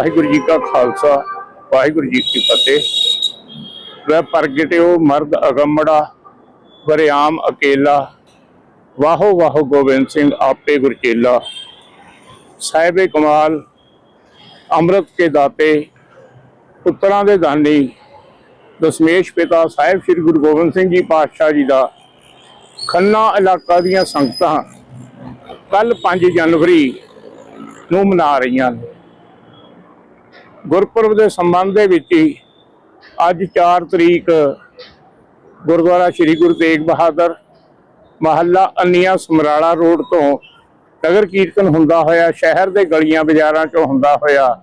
ਵਾਹਿਗੁਰੂ ਜੀ ਕਾ ਖਾਲਸਾ, ਵਾਹਿਗੁਰੂ ਜੀ ਕੀ ਫਤਿਹ। ਵੈ ਪ੍ਰਗਟਿਓ ਮਰਦ ਅਗੰਮੜਾ, ਵਰਿਆਮ ਅਕੇਲਾ। ਵਾਹੋ ਵਾਹੋ ਗੋਬਿੰਦ ਸਿੰਘ, ਆਪੇ ਗੁਰਚੇਲਾ ਸਾਹਿਬੇ ਕਮਾਲ, ਅੰਮ੍ਰਿਤ ਕੇ ਦਾਤੇ, ਪੁੱਤਰਾਂ ਦੇ ਦਾਨੀ। ਦਸ਼ਮੇਸ਼ ਪਿਤਾ ਸਾਹਿਬ ਸ੍ਰੀ ਗੁਰੂ ਗੋਬਿੰਦ ਸਿੰਘ ਜੀ ਪਾਤਸ਼ਾਹ ਜੀ ਦਾ। ਖੰਨਾ ਇਲਾਕਾ ਦੀਆਂ ਸੰਗਤਾਂ ਕੱਲ 5 ਜਨਵਰੀ ਨੂੰ ਮਨਾ ਰਹੀਆਂ ਨੇ। ਗੁਰਪੁਰਬ ਦੇ ਸੰਬੰਧ ਦੇ ਵਿੱਚ ਹੀ ਅੱਜ 4 ਤਰੀਕ ਗੁਰਦੁਆਰਾ ਸ੍ਰੀ ਗੁਰੂ ਤੇਗ ਬਹਾਦਰ ਮਹੱਲਾ ਅੰਨੀਆਂ ਸਮਰਾਲਾ ਰੋਡ ਤੋਂ ਨਗਰ ਕੀਰਤਨ ਹੁੰਦਾ ਹੋਇਆ, ਸ਼ਹਿਰ ਦੇ ਗਲੀਆਂ ਬਾਜ਼ਾਰਾਂ ਚੋਂ ਹੁੰਦਾ ਹੋਇਆ,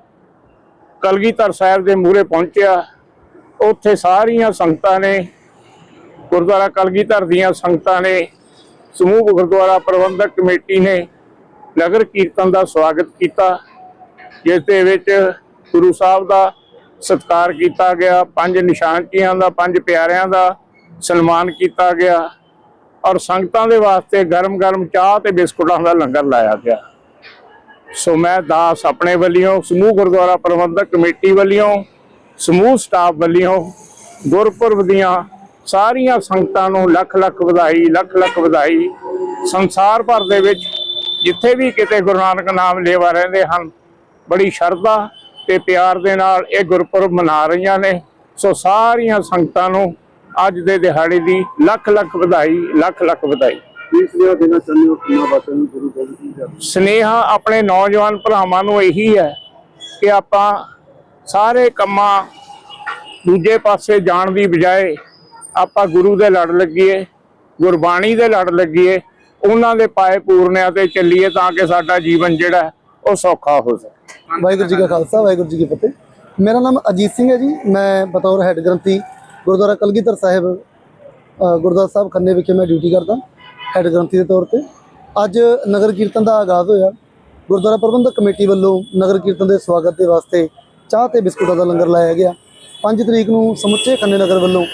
ਕਲਗੀਧਰ ਸਾਹਿਬ ਦੇ ਮੂਹਰੇ ਪਹੁੰਚਿਆ। ਉੱਥੇ ਸਾਰੀਆਂ ਸੰਗਤਾਂ ਨੇ, ਗੁਰਦੁਆਰਾ ਕਲਗੀਧਰ ਦੀਆਂ ਸੰਗਤਾਂ ਨੇ, ਸਮੂਹ ਗੁਰਦੁਆਰਾ ਪ੍ਰਬੰਧਕ ਕਮੇਟੀ ਨੇ ਨਗਰ ਕੀਰਤਨ ਦਾ ਸਵਾਗਤ ਕੀਤਾ, ਜਿਸ ਦੇ ਵਿੱਚ ਗੁਰੂ ਸਾਹਿਬ ਦਾ ਸਤਿਕਾਰ ਕੀਤਾ ਗਿਆ, ਪੰਜ ਨਿਸ਼ਾਨਚੀਆਂ ਦਾ, ਪੰਜ ਪਿਆਰਿਆਂ ਦਾ ਸਨਮਾਨ ਕੀਤਾ ਗਿਆ ਔਰ ਸੰਗਤਾਂ ਦੇ ਵਾਸਤੇ ਗਰਮ-ਗਰਮ ਚਾਹ ਤੇ ਬਿਸਕੁਟਾਂ ਦਾ ਲੰਗਰ ਲਾਇਆ ਗਿਆ। ਸੋ ਮੈਂ ਦਾਸ ਆਪਣੇ ਵੱਲੋਂ, ਸਮੂਹ ਗੁਰਦੁਆਰਾ ਪ੍ਰਬੰਧਕ ਕਮੇਟੀ ਵੱਲੋਂ, ਸਮੂਹ ਸਟਾਫ ਵੱਲੋਂ ਗੁਰਪੁਰਬ ਦੀਆਂ ਸਾਰੀਆਂ ਸੰਗਤਾਂ ਨੂੰ ਲੱਖ ਲੱਖ ਵਧਾਈ, ਲੱਖ ਲੱਖ ਵਧਾਈ ਸੰਸਾਰ ਭਰ ਦੇ ਵਿੱਚ ਜਿੱਥੇ ਵੀ ਕਿਤੇ ਗੁਰੂ ਨਾਨਕ ਨਾਮ ਲੇਵਾ ਰਹਿੰਦੇ ਹਨ, ਬੜੀ ਸ਼ਰਧਾ ਤੇ ਪਿਆਰ ਦੇ ਨਾਲ ਇਹ ਗੁਰਪੁਰਬ ਮਨਾ ਰਹੀਆਂ ਨੇ। ਸੋ ਸਾਰੀਆਂ ਸੰਗਤਾਂ ਨੂੰ ਅੱਜ ਦੇ ਦਿਹਾੜੇ ਦੀ ਲੱਖ ਲੱਖ ਵਧਾਈ ਲੱਖ ਲੱਖ ਵਧਾਈ। ਸਨੇਹਾ ਆਪਣੇ ਨੌਜਵਾਨ ਭਰਾਵਾਂ ਨੂੰ ਇਹੀ ਹੈ ਕਿ ਆਪਾਂ ਸਾਰੇ ਕੰਮਾਂ ਦੂਜੇ ਪਾਸੇ ਜਾਣ ਦੀ ਬਜਾਏ ਆਪਾਂ ਗੁਰੂ ਦੇ ਲੜ ਲੱਗੀਏ ਗੁਰਬਾਣੀ ਦੇ ਲੜ ਲੱਗੀਏ ਉਹਨਾਂ ਦੇ ਪਾਏ ਪੂਰਨਿਆਂ ਤੇ ਚੱਲੀਏ ਤਾਂ ਕਿ ਸਾਡਾ ਜੀਵਨ ਜਿਹੜਾ ਉਹ ਸੌਖਾ ਹੋ ਸਕੇ। ਵਾਹਿਗੁਰੂ ਜੀ ਕਾ ਖਾਲਸਾ, ਵਾਹਿਗੁਰੂ ਜੀ ਕੀ ਫਤਿਹ। ਮੇਰਾ ਨਾਮ ਅਜੀਤ ਸਿੰਘ ਹੈ ਜੀ। ਮੈਂ ਬਤੌਰ ਹੈੱਡ ਗ੍ਰੰਥੀ ਗੁਰਦੁਆਰਾ ਕਲਗੀਧਰ ਸਾਹਿਬ ਗੁਰਦੁਆਰਾ ਸਾਹਿਬ ਖੰਨੇ ਵਿਖੇ ਮੈਂ ਡਿਊਟੀ ਕਰਦਾ, ਹੈੱਡ ਗ੍ਰੰਥੀ ਦੇ ਤੌਰ ਤੇ। ਅੱਜ ਨਗਰ ਕੀਰਤਨ ਦਾ ਆਗਾਜ਼ ਹੋਇਆ। ਗੁਰਦੁਆਰਾ ਪ੍ਰਬੰਧਕ ਕਮੇਟੀ ਵੱਲੋਂ ਨਗਰ ਕੀਰਤਨ ਦੇ ਸਵਾਗਤ ਦੇ ਵਾਸਤੇ ਚਾਹ ਤੇ ਬਿਸਕੁਟਾਂ ਦਾ ਲੰਗਰ ਲਾਇਆ ਗਿਆ। 5 ਤਰੀਕ ਨੂੰ ਸਮੁੱਚੇ ਖੰਨੇ ਨਗਰ ਵੱਲੋਂ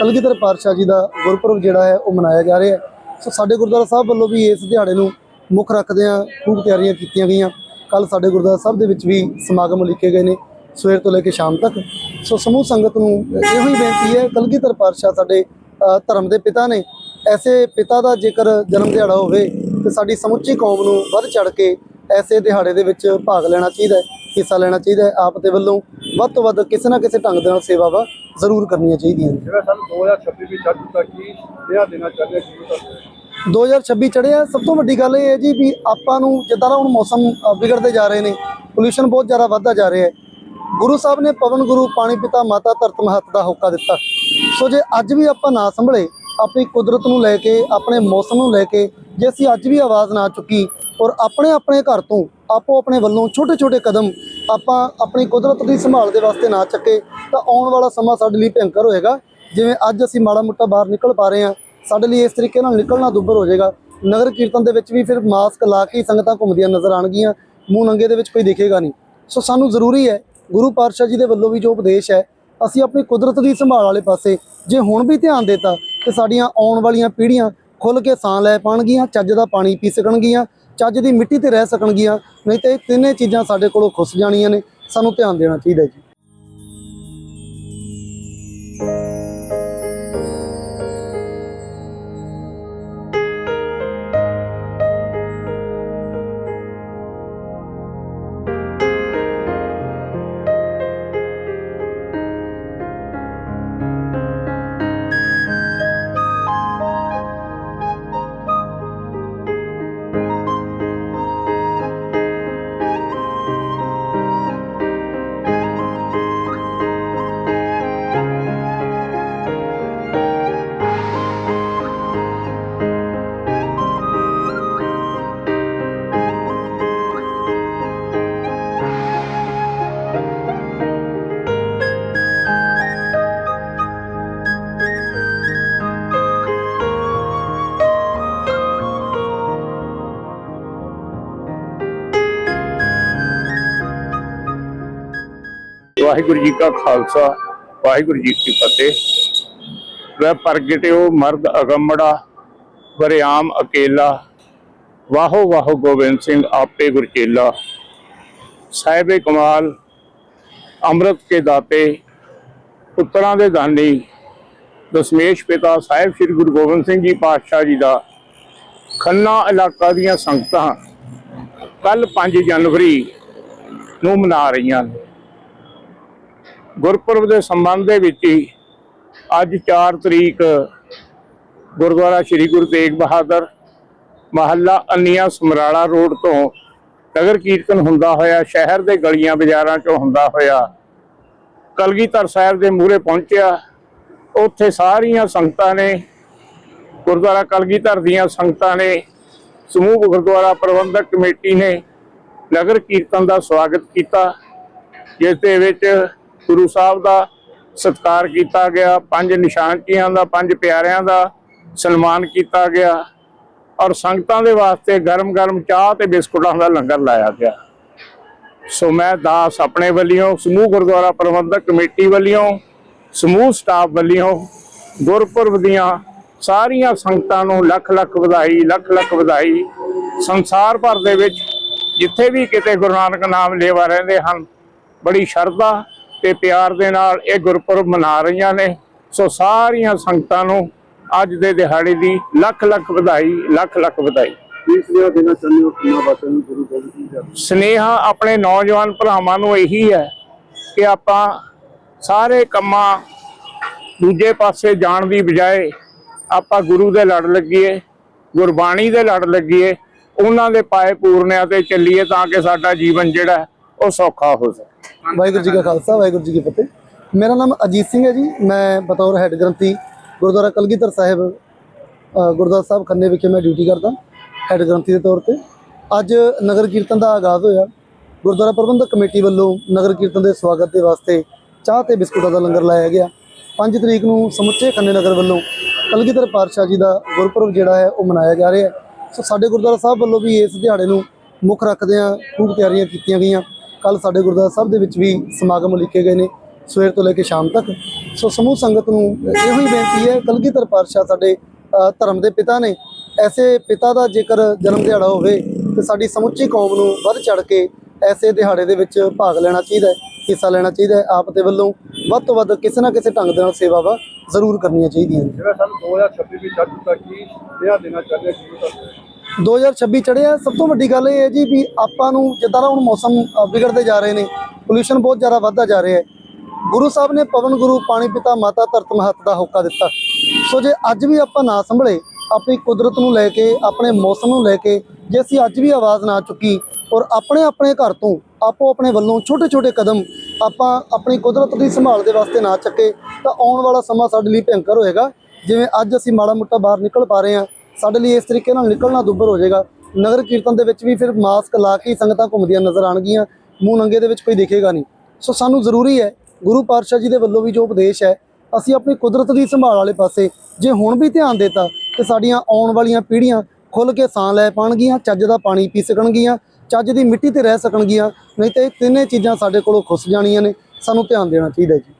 ਕਲਗੀਧਰ ਪਾਤਸ਼ਾਹ ਜੀ ਦਾ ਗੁਰਪੁਰਬ ਜਿਹੜਾ ਹੈ, ਉਹ ਮਨਾਇਆ ਜਾ ਰਿਹਾ ਹੈ। ਸੋ ਸਾਡੇ ਗੁਰਦੁਆਰਾ ਸਾਹਿਬ ਵੱਲੋਂ ਵੀ ਇਸ ਦਿਹਾੜੇ ਨੂੰ ਮੁੱਖ ਰੱਖਦਿਆਂ ਖੂਬ ਤਿਆਰੀਆਂ ਕੀਤੀਆਂ ਗਈਆਂ। ਕੱਲ ਸਾਡੇ ਗੁਰਦੁਆਰਾ ਸਾਹਿਬ ਦੇ ਵਿੱਚ ਵੀ ਸਮਾਗਮ ਲਿਖੇ ਗਏ ਨੇ, ਸਵੇਰ ਤੋਂ ਲੈ ਕੇ ਸ਼ਾਮ ਤੱਕ। ਸੋ ਸਮੂਹ ਸੰਗਤ ਨੂੰ ਇਹੋ ਹੀ ਬੇਨਤੀ ਹੈ, ਕਲਗੀਧਰ ਪਾਤਸ਼ਾਹ ਸਾਡੇ ਧਰਮ ਦੇ ਪਿਤਾ ਨੇ। ਐਸੇ ਪਿਤਾ ਦਾ ਜੇਕਰ ਜਨਮ ਦਿਹਾੜਾ ਹੋਵੇ, ਤੇ ਸਾਡੀ ਸਮੁੱਚੀ ਕੌਮ ਨੂੰ ਵੱਧ ਚੜ ਕੇ ਐਸੇ ਦਿਹਾੜੇ ਦੇ ਵਿੱਚ ਭਾਗ ਲੈਣਾ ਚਾਹੀਦਾ ਹੈ, ਹਿੱਸਾ ਲੈਣਾ ਚਾਹੀਦਾ ਹੈ। ਆਪ ਦੇ ਵੱਲੋਂ ਵੱਧ ਤੋਂ ਵੱਧ ਕਿਸੇ ਨਾ ਕਿਸੇ ਢੰਗ ਦੇ ਨਾਲ ਸੇਵਾਵਾਂ ਜ਼ਰੂਰ ਕਰਨੀਆਂ ਚਾਹੀਦੀਆਂ ਨੇ। ਜਿਹੜਾ ਸਾਨੂੰ 2026 ਵਿੱਚ ਛੱਡ ਚੁੱਕਾ ਕੀ ਇਹ ਦੇਣਾ ਚਾਹੁੰਦੇ ਹੋ 2026 ਚੜਿਆ ਸਭ ਤੋਂ ਵੱਡੀ ਗੱਲ ਇਹ ਹੈ ਜੀ ਵੀ ਆਪਾਂ ਨੂੰ ਜਿੱਦਾਂ ਦਾ ਹੁਣ ਮੌਸਮ ਵਿਗੜਦੇ ਜਾ ਰਹੇ ਨੇ ਪੋਲੂਸ਼ਨ ਬਹੁਤ ਜ਼ਿਆਦਾ ਵੱਧਦਾ ਜਾ ਰਿਹਾ ਹੈ। ਗੁਰੂ ਸਾਹਿਬ ਨੇ ਪਵਨ ਗੁਰੂ, ਪਾਣੀ ਪਿਤਾ, ਮਾਤਾ ਧਰਤ ਮਹੱਤ ਦਾ ਹੋਕਾ ਦਿੱਤਾ। ਸੋ ਜੇ ਅੱਜ ਵੀ ਆਪਾਂ ਨਾ ਸੰਭਲੇ, ਆਪਣੀ ਕੁਦਰਤ ਨੂੰ ਲੈ ਕੇ, ਆਪਣੇ ਮੌਸਮ ਨੂੰ ਲੈ ਕੇ, ਜੇ ਅਸੀਂ ਅੱਜ ਵੀ ਆਵਾਜ਼ ਨਾ ਚੁੱਕੀ ਔਰ ਆਪਣੇ ਆਪਣੇ ਘਰ ਤੋਂ ਆਪੋ ਆਪਣੇ ਵੱਲੋਂ ਛੋਟੇ ਛੋਟੇ ਕਦਮ ਆਪਾਂ ਆਪਣੀ ਕੁਦਰਤ ਦੀ ਸੰਭਾਲ ਦੇ ਵਾਸਤੇ ਨਾ ਚੱਕੇ, ਤਾਂ ਆਉਣ ਵਾਲਾ ਸਮਾਂ ਸਾਡੇ ਲਈ ਭਿਅੰਕਰ ਹੋਏਗਾ। ਜਿਵੇਂ ਅੱਜ ਅਸੀਂ ਮਾੜਾ ਮੋਟਾ ਬਾਹਰ ਨਿਕਲ ਪਾ ਰਹੇ ਹਾਂ ਸਾਡੇ ਲਈ ਇਸ ਤਰੀਕੇ ਨਾਲ ਨਿਕਲਣਾ ਦੁੱਭਰ ਹੋ ਜਾਏਗਾ। ਨਗਰ ਕੀਰਤਨ ਦੇ ਵਿੱਚ ਵੀ ਫਿਰ ਮਾਸਕ ਲਾ ਕੇ ਸੰਗਤਾਂ ਘੁੰਮਦੀਆਂ ਨਜ਼ਰ ਆਣਗੀਆਂ ਮੂੰਹ ਨੰਗੇ ਦੇ ਵਿੱਚ ਕੋਈ ਦਿਖੇਗਾ ਨਹੀਂ। ਸੋ ਸਾਨੂੰ ਜ਼ਰੂਰੀ ਹੈ, ਗੁਰੂ ਪਾਤਸ਼ਾਹ ਜੀ ਦੇ ਵੱਲੋਂ ਵੀ ਜੋ ਉਪਦੇਸ਼ ਹੈ, ਅਸੀਂ ਆਪਣੀ ਕੁਦਰਤ ਦੀ ਸੰਭਾਲ ਵਾਲੇ ਪਾਸੇ ਜੇ ਹੁਣ ਵੀ ਧਿਆਨ ਦੇਤਾ, ਤੇ ਸਾਡੀਆਂ ਆਉਣ ਵਾਲੀਆਂ ਪੀੜ੍ਹੀਆਂ ਖੁੱਲ ਕੇ ਸਾਹ ਲੈ ਪਾਣਗੀਆਂ ਚੱਜ ਦਾ ਪਾਣੀ ਪੀ ਸਕਣਗੀਆਂ, ਚੱਜ ਦੀ ਮਿੱਟੀ ਤੇ ਰਹਿ ਸਕਣਗੀਆਂ, ਨਹੀਂ ਤੇ ਇਹ ਤਿੰਨੇ ਚੀਜ਼ਾਂ ਸਾਡੇ ਕੋਲੋਂ ਖੁੱਸ ਜਾਣੀਆਂ ਨੇ। ਸਾਨੂੰ ਧਿਆਨ ਦੇਣਾ ਚਾਹੀਦਾ ਜੀ। ਵਾਹਿਗੁਰੂ ਜੀ ਕਾ ਖਾਲਸਾ, ਵਾਹਿਗੁਰੂ ਜੀ ਕੀ ਫਤਿਹ। ਵੈ ਪ੍ਰਗਟਿਓ ਮਰਦ ਅਗੰਮੜਾ ਵਰਿਆਮ ਅਕੇਲਾ। ਵਾਹੋ ਵਾਹੋ ਗੋਬਿੰਦ ਸਿੰਘ, ਆਪੇ ਗੁਰਚੇਲਾ। ਸਾਹਿਬੇ ਕਮਾਲ, ਅੰਮ੍ਰਿਤ ਕੇ ਦਾਤੇ, ਪੁੱਤਰਾਂ ਦੇ ਦਾਨੀ। ਦਸ਼ਮੇਸ਼ ਪਿਤਾ ਸਾਹਿਬ ਸ੍ਰੀ ਗੁਰੂ ਗੋਬਿੰਦ ਸਿੰਘ ਜੀ ਪਾਤਸ਼ਾਹ ਜੀ ਦਾ ਖੰਨਾ ਇਲਾਕਾ ਦੀਆਂ ਸੰਗਤਾਂ ਕੱਲ 5 ਜਨਵਰੀ ਨੂੰ ਮਨਾ ਰਹੀਆਂ ਨੇ। ਗੁਰਪੁਰਬ ਦੇ ਸੰਬੰਧ ਦੇ ਵਿੱਚ ਹੀ ਅੱਜ 4 ਤਰੀਕ ਗੁਰਦੁਆਰਾ ਸ੍ਰੀ ਗੁਰੂ ਤੇਗ ਬਹਾਦਰ ਮਹੱਲਾ ਅੰਨੀਆਂ ਸਮਰਾਲਾ ਰੋਡ ਤੋਂ ਨਗਰ ਕੀਰਤਨ ਹੁੰਦਾ ਹੋਇਆ, ਸ਼ਹਿਰ ਦੇ ਗਲੀਆਂ ਬਾਜ਼ਾਰਾਂ ਚੋਂ ਹੁੰਦਾ ਹੋਇਆ ਕਲਗੀਧਰ ਸਾਹਿਬ ਦੇ ਮੂਹਰੇ ਪਹੁੰਚਿਆ। ਉੱਥੇ ਸਾਰੀਆਂ ਸੰਗਤਾਂ ਨੇ, ਗੁਰਦੁਆਰਾ ਕਲਗੀਧਰ ਦੀਆਂ ਸੰਗਤਾਂ ਨੇ, ਸਮੂਹ ਗੁਰਦੁਆਰਾ ਪ੍ਰਬੰਧਕ ਕਮੇਟੀ ਨੇ ਨਗਰ ਕੀਰਤਨ ਦਾ ਸਵਾਗਤ ਕੀਤਾ, ਜਿਸ ਦੇ ਵਿੱਚ ਗੁਰੂ ਸਾਹਿਬ ਦਾ ਸਤਿਕਾਰ ਕੀਤਾ ਗਿਆ, ਪੰਜ ਨਿਸ਼ਾਨਕੀਆਂ ਦਾ, ਪੰਜ ਪਿਆਰਿਆਂ ਦਾ ਸਨਮਾਨ ਕੀਤਾ ਗਿਆ ਔਰ ਸੰਗਤਾਂ ਦੇ ਵਾਸਤੇ ਗਰਮ-ਗਰਮ ਚਾਹ ਤੇ ਬਿਸਕੁਟਾਂ ਦਾ ਲੰਗਰ ਲਾਇਆ ਗਿਆ। ਸੋ ਮੈਂ ਦਾਸ ਆਪਣੇ ਵੱਲੋਂ, ਸਮੂਹ ਗੁਰਦੁਆਰਾ ਪ੍ਰਬੰਧਕ ਕਮੇਟੀ ਵੱਲੋਂ, ਸਮੂਹ ਸਟਾਫ ਵੱਲੋਂ ਗੁਰਪੁਰਬ ਦੀਆਂ ਸਾਰੀਆਂ ਸੰਗਤਾਂ ਨੂੰ ਲੱਖ ਲੱਖ ਵਧਾਈ ਲੱਖ ਲੱਖ ਵਧਾਈ ਸੰਸਾਰ ਭਰ ਦੇ ਵਿੱਚ ਜਿੱਥੇ ਵੀ ਕਿਤੇ ਗੁਰੂ ਨਾਨਕ ਨਾਮ ਲੇਵਾ ਰਹਿੰਦੇ ਹਨ, ਬੜੀ ਸ਼ਰਧਾ ਤੇ ਪਿਆਰ ਦੇ ਨਾਲ ਇਹ ਗੁਰਪੁਰਬ ਮਨਾ ਰਹੀਆਂ ਨੇ। ਸੋ ਸਾਰੀਆਂ ਸੰਗਤਾਂ ਨੂੰ ਅੱਜ ਦੇ ਦਿਹਾੜੇ ਦੀ ਲੱਖ ਲੱਖ ਵਧਾਈ ਲੱਖ ਲੱਖ ਵਧਾਈ। ਸੁਨੇਹਾ ਆਪਣੇ ਨੌਜਵਾਨ ਭਰਾਵਾਂ ਨੂੰ ਇਹੀ ਹੈ ਕਿ ਆਪਾਂ ਸਾਰੇ ਕੰਮਾਂ ਦੂਜੇ ਪਾਸੇ ਜਾਣ ਦੀ ਬਜਾਏ ਆਪਾਂ ਗੁਰੂ ਦੇ ਲੜ ਲੱਗੀਏ ਗੁਰਬਾਣੀ ਦੇ ਲੜ ਲੱਗੀਏ ਉਹਨਾਂ ਦੇ ਪਾਏ ਪੂਰਨਿਆਂ ਤੇ ਚੱਲੀਏ ਤਾਂ ਕਿ ਸਾਡਾ ਜੀਵਨ ਜਿਹੜਾ ਉਹ ਸੌਖਾ ਹੋ ਸਕੇ। ਵਾਹਿਗੁਰੂ ਜੀ ਕਾ ਖਾਲਸਾ ਵਾਹਿਗੁਰੂ ਜੀ ਕੀ ਫਤਿਹ। ਮੇਰਾ ਨਾਮ ਅਜੀਤ ਸਿੰਘ ਹੈ ਜੀ। ਮੈਂ ਬਤੌਰ ਹੈੱਡ ਗ੍ਰੰਥੀ ਗੁਰਦੁਆਰਾ ਕਲਗੀਧਰ ਸਾਹਿਬ ਗੁਰਦੁਆਰਾ ਸਾਹਿਬ ਖੰਨੇ ਵਿਖੇ ਮੈਂ ਡਿਊਟੀ ਕਰਦਾ ਹੈੱਡ ਗ੍ਰੰਥੀ ਦੇ ਤੌਰ ਤੇ। ਅੱਜ ਨਗਰ ਕੀਰਤਨ ਦਾ ਆਗਾਜ਼ ਹੋਇਆ। ਗੁਰਦੁਆਰਾ ਪ੍ਰਬੰਧਕ ਕਮੇਟੀ ਵੱਲੋਂ ਨਗਰ ਕੀਰਤਨ ਦੇ ਸਵਾਗਤ ਦੇ ਵਾਸਤੇ ਚਾਹ ਤੇ ਬਿਸਕੁਟਾਂ ਦਾ ਲੰਗਰ ਲਾਇਆ ਗਿਆ। 5 ਤਰੀਕ ਨੂੰ ਸਮੁੱਚੇ ਖੰਨੇ ਨਗਰ ਵੱਲੋਂ ਕਲਗੀਧਰ ਪਾਤਸ਼ਾਹ ਜੀ ਦਾ ਗੁਰਪੁਰਬ ਜਿਹੜਾ ਹੈ ਉਹ ਮਨਾਇਆ ਜਾ ਰਿਹਾ ਹੈ। ਸੋ ਸਾਡੇ ਗੁਰਦੁਆਰਾ ਸਾਹਿਬ ਵੱਲੋਂ ਵੀ ਇਸ ਦਿਹਾੜੇ ਨੂੰ ਮੁੱਖ ਰੱਖਦਿਆਂ ਖੂਬ ਤਿਆਰੀਆਂ ਕੀਤੀਆਂ ਗਈਆਂ। ਕੱਲ ਸਾਡੇ ਗੁਰਦੁਆਰਾ ਸਾਹਿਬ ਦੇ ਵਿੱਚ ਵੀ ਸਮਾਗਮ ਲਿਖੇ ਗਏ ਨੇ, ਸਵੇਰ ਤੋਂ ਲੈ ਕੇ ਸ਼ਾਮ ਤੱਕ। ਸੋ ਸਮੂਹ ਸੰਗਤ ਨੂੰ ਇਹੋ ਹੀ ਬੇਨਤੀ ਹੈ, ਕਲਗੀਧਰ ਪਾਤਸ਼ਾਹ ਸਾਡੇ ਧਰਮ ਦੇ ਪਿਤਾ ਨੇ। ਐਸੇ ਪਿਤਾ ਦਾ ਜੇਕਰ ਜਨਮ ਦਿਹਾੜਾ ਹੋਵੇ, ਤੇ ਸਾਡੀ ਸਮੁੱਚੀ ਕੌਮ ਨੂੰ ਵੱਧ ਚੜ ਕੇ ਐਸੇ ਦਿਹਾੜੇ ਦੇ ਵਿੱਚ ਭਾਗ ਲੈਣਾ ਚਾਹੀਦਾ ਹੈ, ਹਿੱਸਾ ਲੈਣਾ ਚਾਹੀਦਾ ਹੈ। ਆਪ ਦੇ ਵੱਲੋਂ ਵੱਧ ਤੋਂ ਵੱਧ ਕਿਸੇ ਨਾ ਕਿਸੇ ਢੰਗ ਦੇ ਨਾਲ ਸੇਵਾਵਾਂ ਜ਼ਰੂਰ ਕਰਨੀਆਂ ਚਾਹੀਦੀਆਂ ਜਿਹੜਾ ਸਾਨੂੰ 2026 ਵਿੱਚ ਚੱਲ ਚੁੱਕਾ ਕੀ ਸੁਨੇਹਾ ਦੇਣਾ ਚਾਹੁੰਦੇ ਹੋ। ਗੁਰੂ 2026 ਚੜਿਆ ਸਭ ਤੋਂ ਵੱਡੀ ਗੱਲ ਇਹ ਹੈ ਜੀ ਵੀ ਆਪਾਂ ਨੂੰ ਜਿੱਦਾਂ ਦਾ ਹੁਣ ਮੌਸਮ ਵਿਗੜਦੇ ਜਾ ਰਹੇ ਨੇ ਪੋਲੂਸ਼ਨ ਬਹੁਤ ਜ਼ਿਆਦਾ ਵੱਧਦਾ ਜਾ ਰਿਹਾ ਹੈ। ਗੁਰੂ ਸਾਹਿਬ ਨੇ ਪਵਨ ਗੁਰੂ, ਪਾਣੀ ਪਿਤਾ, ਮਾਤਾ ਧਰਤ ਮਹੱਤ ਦਾ ਹੋਕਾ ਦਿੱਤਾ। ਸੋ ਜੇ ਅੱਜ ਵੀ ਆਪਾਂ ਨਾ ਸੰਭਲੇ, ਆਪਣੀ ਕੁਦਰਤ ਨੂੰ ਲੈ ਕੇ, ਆਪਣੇ ਮੌਸਮ ਨੂੰ ਲੈ ਕੇ, ਜੇ ਅਸੀਂ ਅੱਜ ਵੀ ਆਵਾਜ਼ ਨਾ ਚੁੱਕੀ ਔਰ ਆਪਣੇ ਆਪਣੇ ਘਰ ਤੋਂ ਆਪੋ ਆਪਣੇ ਵੱਲੋਂ ਛੋਟੇ ਛੋਟੇ ਕਦਮ ਆਪਾਂ ਆਪਣੀ ਕੁਦਰਤ ਦੀ ਸੰਭਾਲ ਦੇ ਵਾਸਤੇ ਨਾ ਚੱਕੇ, ਤਾਂ ਆਉਣ ਵਾਲਾ ਸਮਾਂ ਸਾਡੇ ਲਈ ਭਿਅੰਕਰ ਹੋਏਗਾ। ਜਿਵੇਂ ਅੱਜ ਅਸੀਂ ਮਾੜਾ ਮੋਟਾ ਬਾਹਰ ਨਿਕਲ ਪਾ ਰਹੇ ਹਾਂ ਸਾਡੇ ਲਈ ਇਸ ਤਰੀਕੇ ਨਾਲ ਨਿਕਲਣਾ ਦੁੱਭਰ ਹੋ ਜਾਏਗਾ। ਨਗਰ ਕੀਰਤਨ ਦੇ ਵਿੱਚ ਵੀ ਫਿਰ ਮਾਸਕ ਲਾ ਕੇ ਸੰਗਤਾਂ ਘੁੰਮਦੀਆਂ ਨਜ਼ਰ ਆਣਗੀਆਂ ਮੂੰਹ ਨੰਗੇ ਦੇ ਵਿੱਚ ਕੋਈ ਦਿਖੇਗਾ ਨਹੀਂ। ਸੋ ਸਾਨੂੰ ਜ਼ਰੂਰੀ ਹੈ, ਗੁਰੂ ਪਾਤਸ਼ਾਹ ਜੀ ਦੇ ਵੱਲੋਂ ਵੀ ਜੋ ਉਪਦੇਸ਼ ਹੈ, ਅਸੀਂ ਆਪਣੀ ਕੁਦਰਤ ਦੀ ਸੰਭਾਲ ਵਾਲੇ ਪਾਸੇ ਜੇ ਹੁਣ ਵੀ ਧਿਆਨ ਦੇਤਾ, ਤੇ ਸਾਡੀਆਂ ਆਉਣ ਵਾਲੀਆਂ ਪੀੜ੍ਹੀਆਂ ਖੁੱਲ ਕੇ ਸਾਹ ਲੈ ਪਾਣਗੀਆਂ ਚੱਜ ਦਾ ਪਾਣੀ ਪੀ ਸਕਣਗੀਆਂ, ਚੱਜ ਦੀ ਮਿੱਟੀ ਤੇ ਰਹਿ ਸਕਣਗੀਆਂ, ਨਹੀਂ ਤੇ ਇਹ ਤਿੰਨੇ ਚੀਜ਼ਾਂ ਸਾਡੇ ਕੋਲੋਂ ਖੁੱਸ ਜਾਣੀਆਂ ਨੇ। ਸਾਨੂੰ ਧਿਆਨ ਦੇਣਾ ਚਾਹੀਦਾ ਜੀ।